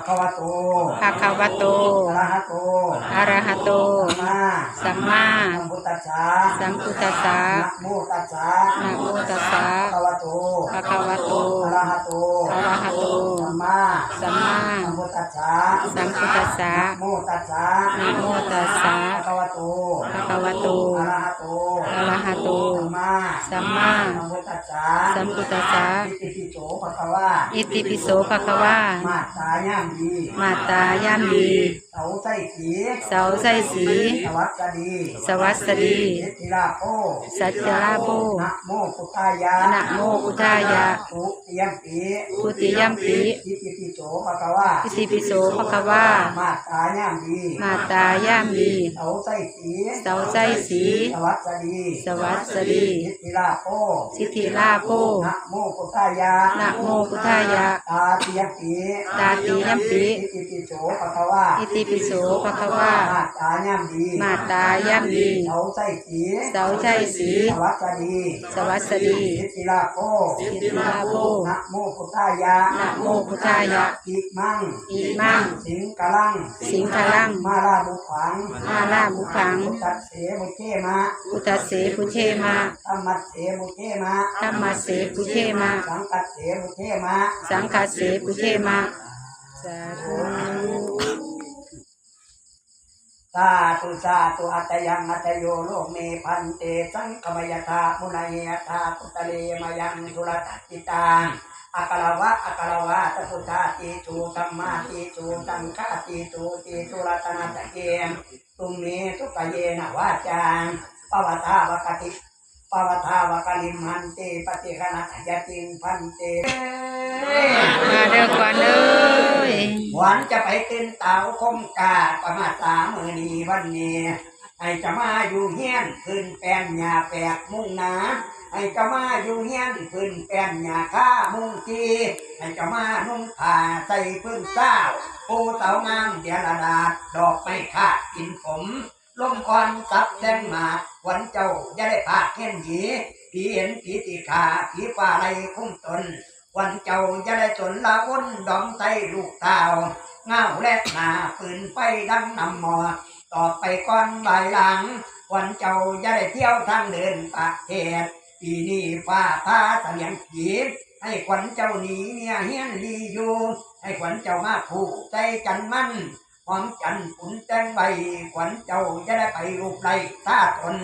ะคะวะโตภะคะวะโตอะระหะโตอะระหะโตสัมมาสัมมาสัมพุทธัสสะสัมพุทธัสสะนะโมตัสสะนะโมตัสสะภะคะวะโตภะคะวะโตอะระหะโตอะระหะโตสัมมาสัมมาสัมพุทธัสสะสัมพุทธัสสะนะโมตัสสะนะโมตัสสะภะคะวะโตภะคะวะโตอะระหะโตอะระหะโตสัมมาสัมมาสัมพุทธัสสะสัมพุทธัสสะอิติปิโสภะคะวะอิติปิโสภะคะวามาตายามดีมาตายามดีเสาไส้สีเสาไส้สีสวัสดีสวัสดีเอติลาโพสัจจลาโภนะโมพุทธายะนะโมพุทธายะทุติยมปีทุติยัมปิอิติปิโสภะคะวะอิติปิโสภะคะวามาตายามดีมาตายามดีเสาไส้สีเสาไส้สีสวัสดีสวัสดีเอติลาโพสิทธิลาโภนะโมพุทธายะนะโมพุทธายะตาติยมปีตาติยัมปิอิติปิโสภะคะวะอิติปิโสภะคะวามาตายามดีมาตายามดีเสาไส้สีเสาไส้สีสวัสดีสวัสดีอิติลาโพสิทธิลาโภนะโมพุทธายะนะโมพุทธายะอิมังอิมัง สิงกะลัง สิงคลัง มาลาบุขัง มาลาบุขังพุทธัสเสมุเทมะพุทธเสพุเชมาธรรมัสเสมุเทมะธรรมเสพุเชมาสังกัสเสมุเทมะ สังฆเสพุเชมาสาธุ สาธุสาธุอัตยังอัตโยโลกเมพันเตสังกมยธามุนัยยธาปุตะเลมายังสุรตัจิตางอักลวะอักลวะตะพุทธาติจูตัมมาติจูตังฆาติจูติสุรัตนาตะเกียงตุมเมทุกะเยนะวาจางปวัตาวกติ ปวัตาวกลิมหันเตปฏิฆนัตยติงพันเตมาเด้อก่อนเอ้ยหวานจะไปตื่นเต่าคมกาดประมาณสามมือนีวันนี้ให้จะมาอยู่เฮียนพื้นแป้นหญ้าแปกมุ่งหนาให้จะมาอยู่เฮียนพื้นแป้นหญ้าข้ามุ่งทีให้จะมานุ่งผ้าใส่พื้นเศร้าปูเสางามเดียระดาษดอกไม้ขาดกินผม ลมอ่อนซับแดงหมาวันเจ้าจะได้พาเห็นหีผีเห็นผีตีขาผีฟ้าไรคุ้มตน วันเจ้าจะได้สนละวนดอมไตลูกต่าเงาและหนาปืนไฟดังนำหมอ ต่อไปก่อนบ่ายหลัง วันเจ้าจะได้เที่ยวทางเดินประเทศปีนี้ฟ้าพาเสลียงผีให้ขวัญเจ้าหนีเมียเฮียนดีอยู่ ให้ขวัญเจ้ามาผูกใจจันมัน หอมจันทน์ขุนแตงใบขวัญเจ้าจะได้ไปรูปไรท่าตน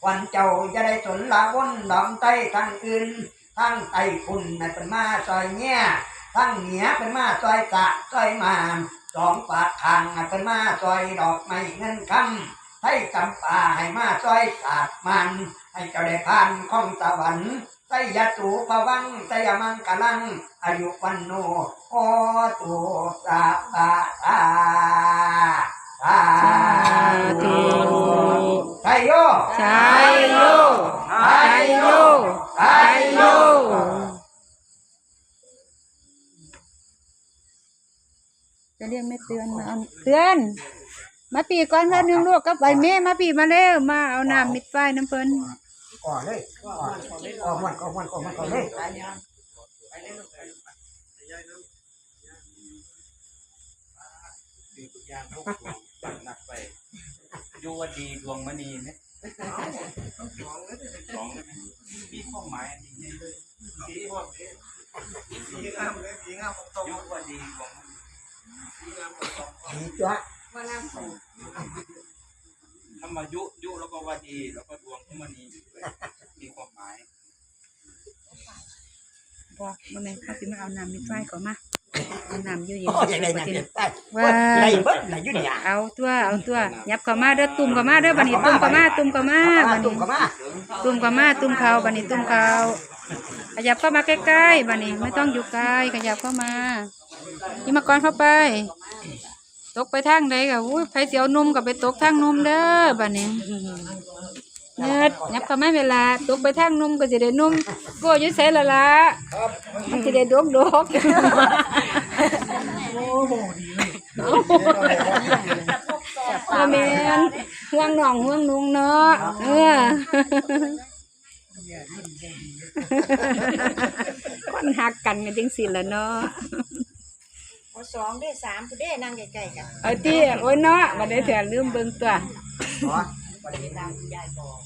ขวันเจ้าจะได้สนละวนดอมไตทางอื่นทั้งไต้ฝุ่นน่ะเป็นมาซอยเนี้ยทั้งเหนียเป็นมาซอยสะซอยมามสองปากทางเป็นมาซอยดอกไม้เงินคำให้จำปาให้มาซอยสาดมัน ให้เจ้าได้ผ่านข้องสวรรค์ ไสยตูปวังไสยมังกลังอายุวันโนโอตุสัพพะทาสาธุไทยโยชายโยชายโยชายโยจะเรียกไม่เตือนมาเอาเตือน มาปีก่อนเพื่อนหนึ่งลูกกับใบเม่มาปีมาเร็วมาเอาน้ำมิดไฟน้ำเพิ่น ก่อนเลยก่อนก่อนมันก่อนมันก่อนมันก่อนเลยสิ่งทุกอย่างทุกดวงจัดหนักไปยูวดีดวงมณีเนี่ยสองเลยมีความหมายอันนี้เลยสีพวกนี้สีงามเลยสีงามตรงยูวดีดวงมณีสีงามตรงผีจ้ะถ้ามายุยุแล้วก็วดี แล้วก็ดวงมณีมีความหมายบอกมาแม่เขาสิมาเอาน้ำมิดไฟก่อนมาเอาน้ำเยอะโอ้ยยังไงๆนะติเนี่ยได้ว่าได้เบิดไหนอยู่เนี่ยเอาตัวเอาตัวยับเข้ามาเด้อตุ่มเข้ามาเด้อบัดนี้ตุ่มเข้ามาตุ่มเข้ามาบัดตุ่นี้มเข้ามาตุ่มเข้ามาตุ่มเขาบัดนี้ตุ่มเขาขยับเข้ามาใกล้ๆบัดนี้ไม่ต้องอยู่ไกลขยับเข้ามานี่มาก่อนเข้าไป ตกไปทางใดก็อุ้ยไผเสียวนุ่มก็ไปตกทางนุ่มเด้อบัดนี้เนิดยับเข้ามาเวลาตกไปทางนุ่มก็สิได้นุ่มโก็อยู่ไสละละมันสิได้ดกดกโอ้โหดีเลยแม่นห่วงน้องห่วงนุงเนาะเออคนหักกันกันจังสิละเนาะ เอาสองได้สามผู้ได้นั่งใกล้ๆกันเอาที่โอ้ยเนาะบัดนี้เถอะลืมเบิ่งตัวอ๋อตามคุณยายบอก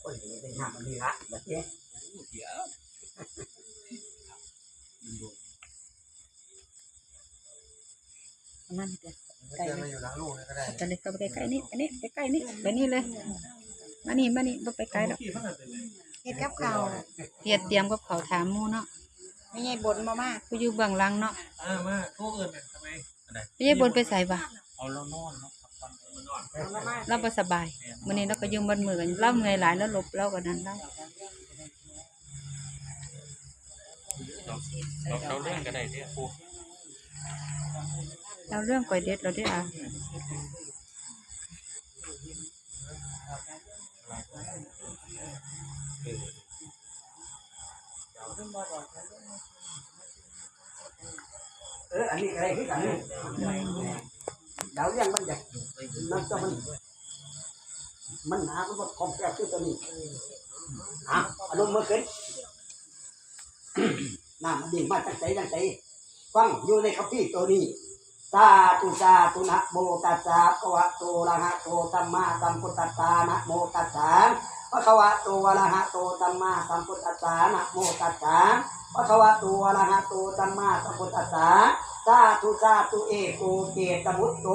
โอ้ยไปหามันนี่ละแบบนี้เดี๋ยวนั่นเถอะเดินมาอยู่หลังลูกนี่ก็ได้จะเลยเข้าไปใกล้ๆนี่อันนี้ใกล้ๆนี่แบบนี้เลย มานี่มานี่บ่ไปไกลหรอกเฮ็ดกับเขาวเฮ็ดเตรียมกับเขาวถามหมู่เนาะไม่ใช่บนมามากผู้อยู่เบื้องหลังเนาะอ่ามาโทรเอิญเนี่ยทำไมพี่ยายบนไปใส่บ่เอาแล้วนอนเนาะพักผ่อนมานอนเราบ่สบายมื้อนี้เราก็ยืมบนมือกันเราเมื่อยหลายแล้วหลบเราก็นั้นได้เราเราเรื่องก็ได้เด้อปูเราเรื่องก่อยเด็ดเราได้อะ เอออันนี้อะไรคือกันนี่เดาเรื่องมันจะนั่นก็มัน มันหนามันก็คอมแปลคือตัวนี้อะอารมณ์เมื่อคืนน้ำมันดิ่งมาตั้งใจตั้งใจฟังอยู่ในคัมภีร์ตัวนี้ สาธุสาธุนะโมตัสสะภะวะโตระหะโตสัมมาสัมพุทธัสสะนะโมตัสสะภะคะวะโตระหะโตสัมมาสัมพุทธัสสะนะโมตัสสะภะคะวะโตระหะโตสัมมาสัมพุทธัสสะสาธุสาธุเอโกเกตมุตโต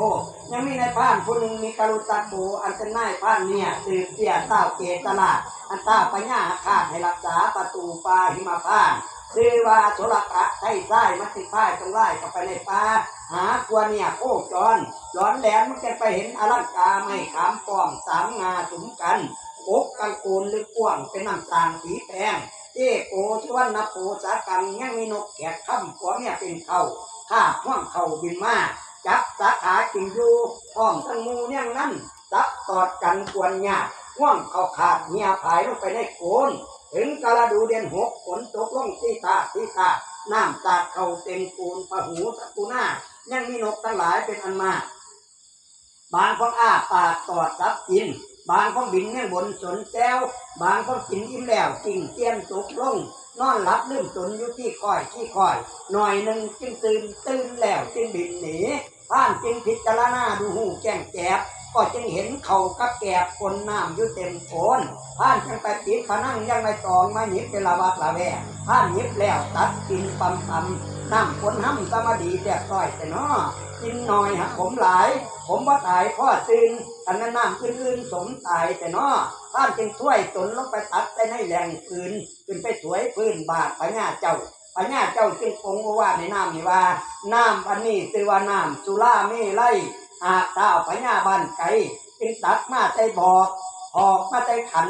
ยังมีในพานผู้หนึ่งมีกรุตะโกอันเป็นนายพานเนี่ยสืบเสียเต้าเกตลาดอันต้าปัญญาคาดให้รักษาประตูป่าหิมพานต์ชื่อว่าโสรกะไส้ไส้มัดติดป้ายตรงไล่กับไปในป่า หากวเนี่ยโคจรย้อนแหลมมันจะไปเห็นอลังกาไม่ขามป้อมสามงาสุมกันอกกังโกนหรือกว้างเป็นน้ำตาลสีแดงเจโกชวนนโปสากังยังมีนกแกะข้ามหัวเนี่ยเป็นเขาข้าห้องเขาบินมาจับสาขาจึงอยู่พ้อมทั้งมูเนี่ยนั้นจับตอดกันกวนยากห่วงเขาขาดเหียผายลงไปในโคนถึงกาลดูเดือนหกฝนตกลงที่ตาที่ตาน้ำตาเขาเต็มปูนพะหูตะกูหน้า ยังมีนกทั้งหลายเป็นอันมาก บางของอ้าปากตอดซับกิน บางของบินเนี่ยบนสนแซวบางของกินอิ่มแล้วกิ่งเตียนตกลงนอนหลับลืมตนอยู่ที่คอยที่คอย หน่อยหนึ่งจึงตื่นตื่นแล้วจึงบินหนีผ่านจึงพิจารณาดูหูแจ้งแจบก็จึงเห็นเขากับแกบคนน้ำอยู่เต็มโคนผ่านจึงไปติดพนังยังไม่ตองมาหยิบเป็นละวัดละแวะผ่านหยิบแล้วตัดกินปั๊มปั๊ม น้ำคนห้ำสมาดีแต่ต้อยแต่นอกินหน่อยหักผมหลาย ผมว่าตายพ่อซึนอันนั้นน้ำอื่นๆสมตายแต่นอท่านจึงถ้วยตนลงไปตัดไปในแหล่งอื่นขึ้นไปสวยพื้นบาทพญาเจ้าพญาเจ้าจึงองว่าในน้ำนี่ว่า น้ำอันนี้ตือว่าน้ำจุฬาเมไลหากเต้าพญาบ้านไก่จึงตักมาใจบอกออกมาใจขัน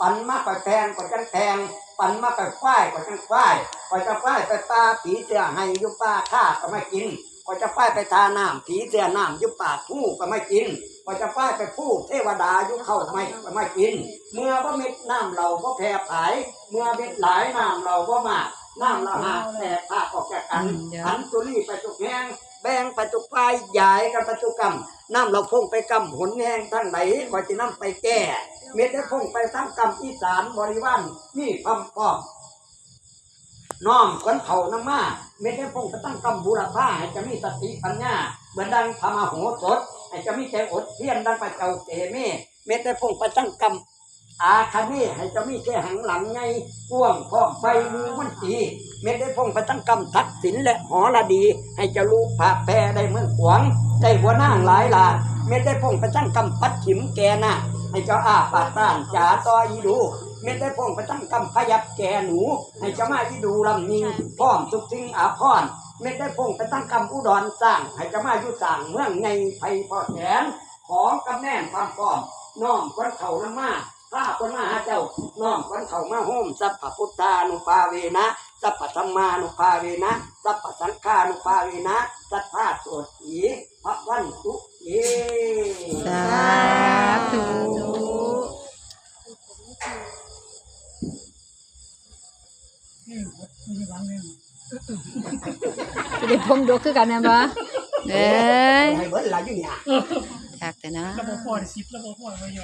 ปันมาก่อยแพงก่อยจังแพงปันมาก่อยฝ้ายก่อยจังฝ้ายก่อยจังฝ้ายไปปลาผีเสือให้อยุป้าข้าก็ไม่กินก็จะป้ายไปทาน้ำผีเสียน้ำยุบปากผู้ก็ไม่กินก็จะป้ายไปผู้เทวดายุบเข้าไม่ก็ไม่กิน เมื่อว่าเม็ดน้ำเราก็แพร่ผาย เมื่อเม็ดหลายน้ำเราก็มากน้ำเราหากแตกภาคออกจากกันหันตุลีไปตุกแห้งแบ่งไปตุกไฟใหญ่กันไปตุกกำ น้ำเราพงไปกำหนแห้งทั้งไหนก็จะน้ำไปแก้เม็ดได้พงไปทั้งกำอีสานบริวารมีความพร้อมน้อมคนเขานำมาเม็ดได้พงไปตั้งกำบูรพาให้จะมีสติปัญญาเหมือนดังธรรมโหสถให้จะมีใจอดเพียรดังไปเจ้าเตเมเม็ดได้พงไปตั้งกำอาคาเมให้จะมีแค่หังหลังไงพ่วงพร้อมไฟมือมันตีเม็ดได้พงไปตั้งกำทักษิณและหอระดี ให้จะรู้ผ่าแพรได้เมือนขวาง ได้หัวหน้าหลายลานเม็ดได้พงไปตั้งกำปัดขิมแกน่ะให้เจ้าอาปากต้านจ๋าต่ออีดูเม็ดได้พงไปตั้งกำพยับแก่หนู ให้เจ้ามาที่ดูลำนิงพร้อมทุกสิ่งอาพรณ์เม็ดได้พงไปตั้งกำอุดรสร้าง ให้เจ้ามาอยู่สร้างเมืองในไผ่พอแขนของกำแน่นความพร้อมน้อมคนเขานำมา ข้าคนมาหาเจ้าน้อมคนเขามาโฮมสัพพพุทธานุภาเวนะสัพพธรรมานุภาเวนะสัพพสังฆานุภาเวนะสัทธาโสตีพระวันตุเยสาธุจะได้พงดกคือกันแม่นบ่เอ้ยให้เบิดหลายอยู่เนี่ย จากแต่นะระบบพอดซิประบบพอดมาอยู่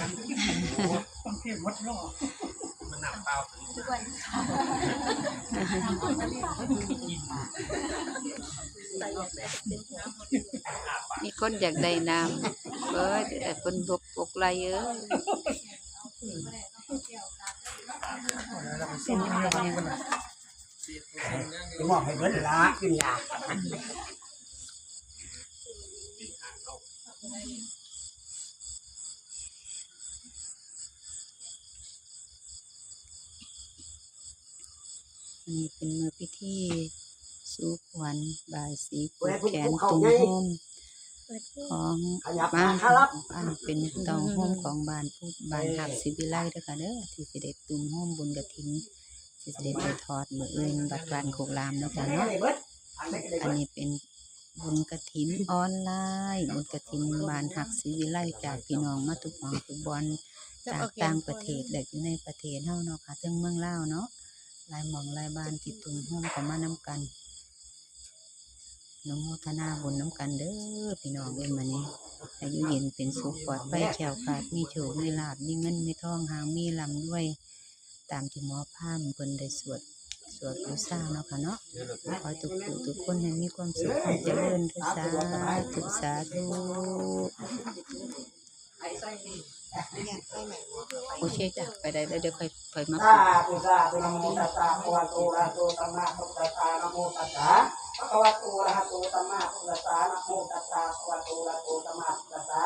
มันหนักเปล่ามีคนอยากได้น้ำเอ้ยแต่คนบกบกไหลเอ้ยแล้วมันส้มมันจะมันอะจะมอบให้เบิดละขึ้นยา นนี้เป็นมือพิธีสุขวันบายสีผูกแขนตุงโฮมของขยับบ้านบอันเป็นเตาโฮมของบ้านผู้บ้านหักสิวิไลด้อค่ะเด้อที่เสิได้ตุงโฮมบุญกระถินที่สิได้ไปทอดมืออื่นบัดบ้านโคกรามนะค่ะเนาะอันนี้เป็นบุญกระถินออนไลน์บุญกระถินบ้านหักศิวิไลจากพี่น้องมาทุกหม่องทุกบอนจากต่างประเทศและอยู่ในประเทศเฮาเนาะค่ะทั้งเมืองลาวเนาะ ลายหมองลายบ้านที่ตุ่มโฮมเข้ามานํกันอนโมทนาบุญน้ำกันเด้อพี่น้องเอ้ยมื้อนี้อายุเย็นเป็นสุขปลอดภัยแขวขาดมีโชคมีลาภมีเงินมีทองหางมีลำด้วย ตามที่หมอพามเพิ่นได้สวดสวดบูชาเนาะค่ะเนาะขอทุกผู้ทุกคนให้มีความสุขความเจริญทุกสาธุสาธุ โอเคจ้ะไปได้แล้วเดี๋ยวค่อยค่อยมาสาธุสาธุนโมตัสสะภะวะโตอะระหะโตสัมมาสัมพุทธัสสะนะโมตัสสะภะคะวะโตอะระหะโตสัมมาสัมพุทธัสสะนะโมตัสสะภะคะวะโตอะระหะโตสัมมาสัมพุทธัสสะ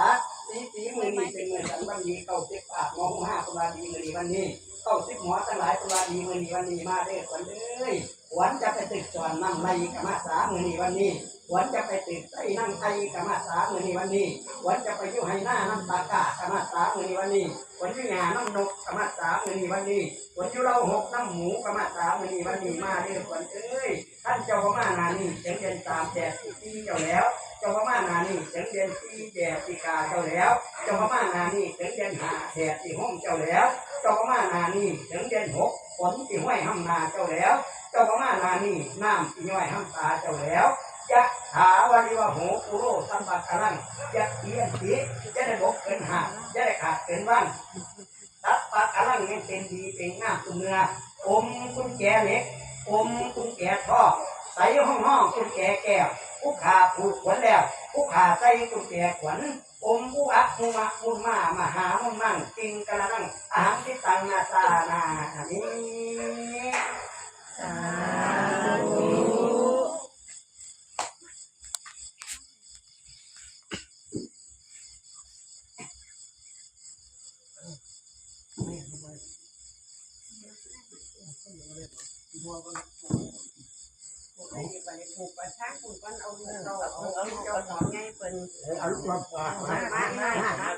สีสีมือนี้เป็นมือสันวันนี้เก้าสิบปากมองห้าคนวันดีมือนี้วันนี้เก้าสิบหัวทั้งหลายคนวันดีมือนี้วันนี้มาเด้อคนเอ้ย หวนจะไปตึกสอนนั่งไล่กมาสามือนี้วันนี้หวนจะไปตึกไอ้นั่งไอ้กมาสามือนี้วันนี้หวนจะไปยู่ให้หน้าน้ำตากากมาสามือนี้วันนี้วันที่งานน้ำนกกมาสามือนีวันนี้วันที่เราหกน้ำหมูกมาสามือนีวันนี้มาเด้อคนเอ้ยท่านเจ้าพม่านานี่เสียงเดือนสามแดดสี่เจ้าแล้วเจ้าพม่านานี่เสียงเดือนสี่แดดสี่กาเจ้าแล้วเจ้าพม่านานี่เสียงเดือนหาแดดสี่ห้องเจ้าแล้วเจ้าพม่านานี่เสียงเดือนหกฝนสี่ห้อยห้ำนาเจ้าแล้ว เจ้าพม่านานี่น้ำสี่ห้อยห้ำตาเจ้าแล้วยะถาวาริวะโหปุโรสัมปักะลังยะเอียนสีจะได้บกเกินหาจะได้ขาดเกินว่างตัดปะกกำลังยังเป็นดีเป็นงามตุเนื้ออมคุณแจเล็กอมคุณแจท่อ ใส่ห้องห้องกุญแจแก้วผู้ขาผูกขวัญแล้วผู้ขาใส่กุญแจขวัญอมผู้อักมุมะมุนมามาหามุนมั่งจริงกระนังอาหารที่ตังนาตานานี้สาธุ เอาลูกมาฝากมามามามามา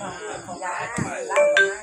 มา